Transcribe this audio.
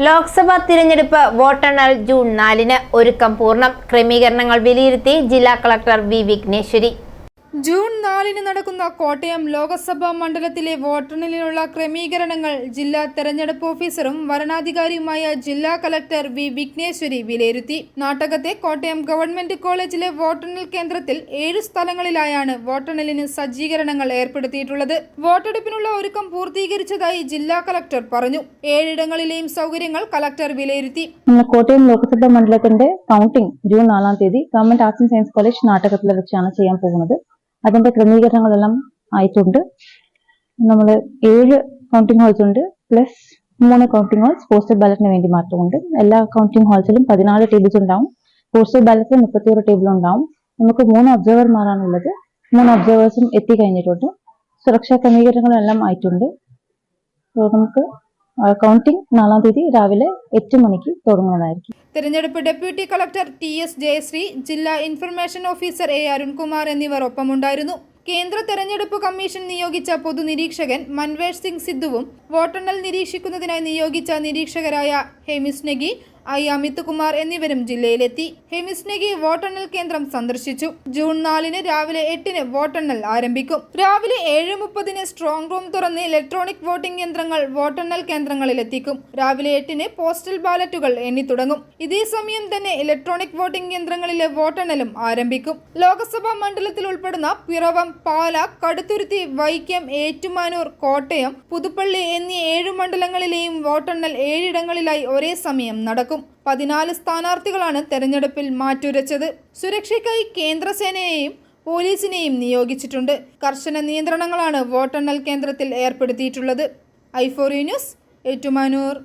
ലോക്സഭാ തിരഞ്ഞെടുപ്പ് വോട്ടെണ്ണൽ ജൂൺ നാലിന് ഒരുക്കം പൂർണം. ക്രമീകരണങ്ങൾ വിലയിരുത്തി ജില്ലാ കളക്ടർ വി വിഘ്നേശ്വരി. ജൂൺ നാലിന് നടക്കുന്ന കോട്ടയം ലോകസഭാ മണ്ഡലത്തിലെ വോട്ടെണ്ണലിനുള്ള ക്രമീകരണങ്ങൾ ജില്ലാ തെരഞ്ഞെടുപ്പ് ഓഫീസറും വരണാധികാരിയുമായ ജില്ലാ കലക്ടർ വി വിഘ്നേശ്വരി വിലയിരുത്തി. നാട്ടകത്തെ കോട്ടയം ഗവൺമെന്റ് കോളേജിലെ വോട്ടെണ്ണൽ കേന്ദ്രത്തിൽ ഏഴ് സ്ഥലങ്ങളിലായാണ് വോട്ടെണ്ണലിന് സജ്ജീകരണങ്ങൾ ഏർപ്പെടുത്തിയിട്ടുള്ളത്. വോട്ടെടുപ്പിനുള്ള ഒരുക്കം പൂർത്തീകരിച്ചതായി ജില്ലാ കലക്ടർ പറഞ്ഞു. ഏഴിടങ്ങളിലെയും സൗകര്യങ്ങൾ കലക്ടർ വിലയിരുത്തി. കോട്ടയം ലോക്സഭാ മണ്ഡലത്തിന്റെ കൗണ്ടിംഗ് ജൂൺ നാലാം തീയതി government arts and science college നാട്ടകത്തിൽ വെച്ചാണ് ചെയ്യാൻ പോകുന്നത്. അതിന്റെ ക്രമീകരണങ്ങളെല്ലാം ആയിട്ടുണ്ട്. നമ്മൾ ഏഴ് കൗണ്ടിംഗ് ഹോൾസ് ഉണ്ട് പ്ലസ് മൂന്ന് കൗണ്ടിംഗ് ഹോൾസ് പോസ്റ്റൽ ബാലറ്റിന് വേണ്ടി മാത്രമുണ്ട്. എല്ലാ കൗണ്ടിംഗ് ഹോൾസിലും പതിനാല് ടേബിൾസ് ഉണ്ടാവും. പോസ്റ്റൽ ബാലറ്റിൽ മുപ്പത്തിയൊരു ടേബിൾ ഉണ്ടാവും. നമുക്ക് മൂന്ന് ഒബ്സർവർമാരാണ് ഉള്ളത് മൂന്ന് ഒബ്സർവേഴ്സും എത്തി കഴിഞ്ഞിട്ടുണ്ട് സുരക്ഷാ ക്രമീകരണങ്ങളെല്ലാം ആയിട്ടുണ്ട്. നമുക്ക് കൗണ്ടിംഗ് നാലാം തീയതി രാവിലെ എട്ട് മണിക്ക് തുടങ്ങുന്നതായിരിക്കും. തെരഞ്ഞെടുപ്പ് deputy collector T S Jayashree ജില്ലാ ഇൻഫർമേഷൻ ഓഫീസർ എ അരുൺകുമാർ എന്നിവർ ഒപ്പമുണ്ടായിരുന്നു. കേന്ദ്ര തെരഞ്ഞെടുപ്പ് കമ്മീഷൻ നിയോഗിച്ച പൊതുനിരീക്ഷകൻ മൻവേഷ് സിംഗ് സിദ്ധുവും വോട്ടെണ്ണൽ നിരീക്ഷിക്കുന്നതിനായി നിയോഗിച്ച നിരീക്ഷകരായ ഹെമിസ് നെഗി ഐ അമിത് കുമാർ എന്നിവരും ജില്ലയിലെത്തി. ഹെമിസ്നഗി വോട്ടെണ്ണൽ കേന്ദ്രം സന്ദർശിച്ചു. ജൂൺ നാലിന് രാവിലെ എട്ടിന് വോട്ടെണ്ണൽ ആരംഭിക്കും. രാവിലെ ഏഴ് മുപ്പതിന് സ്ട്രോങ് റൂം തുറന്ന് ഇലക്ട്രോണിക് വോട്ടിംഗ് യന്ത്രങ്ങൾ വോട്ടെണ്ണൽ കേന്ദ്രങ്ങളിലെത്തിക്കും. രാവിലെ എട്ടിന് പോസ്റ്റൽ ബാലറ്റുകൾ എണ്ണി തുടങ്ങും ഇതേ സമയം തന്നെ ഇലക്ട്രോണിക് വോട്ടിംഗ് യന്ത്രങ്ങളിലെ വോട്ടെണ്ണലും ആരംഭിക്കും. ലോക്സഭാ മണ്ഡലത്തിൽ ഉൾപ്പെടുന്ന പിറവം പാല കടുത്തുരുത്തി വൈക്കം ഏറ്റുമാനൂർ കോട്ടയം പുതുപ്പള്ളി എന്നീ ഏഴ് മണ്ഡലങ്ങളിലെയും വോട്ടെണ്ണൽ ഏഴിടങ്ങളിലായി ഒരേ സമയം നടക്കും പതിനാല് സ്ഥാനാർത്ഥികളാണ് തെരഞ്ഞെടുപ്പിൽ മാറ്റുരച്ചത്. സുരക്ഷയ്ക്കായി കേന്ദ്രസേനയെയും പോലീസിനെയും നിയോഗിച്ചിട്ടുണ്ട്. കർശന നിയന്ത്രണങ്ങളാണ് വോട്ടെണ്ണൽ കേന്ദ്രത്തിൽ ഏർപ്പെടുത്തിയിട്ടുള്ളത്. ഐഫോറി ന്യൂസ് ഏറ്റുമാനൂർ.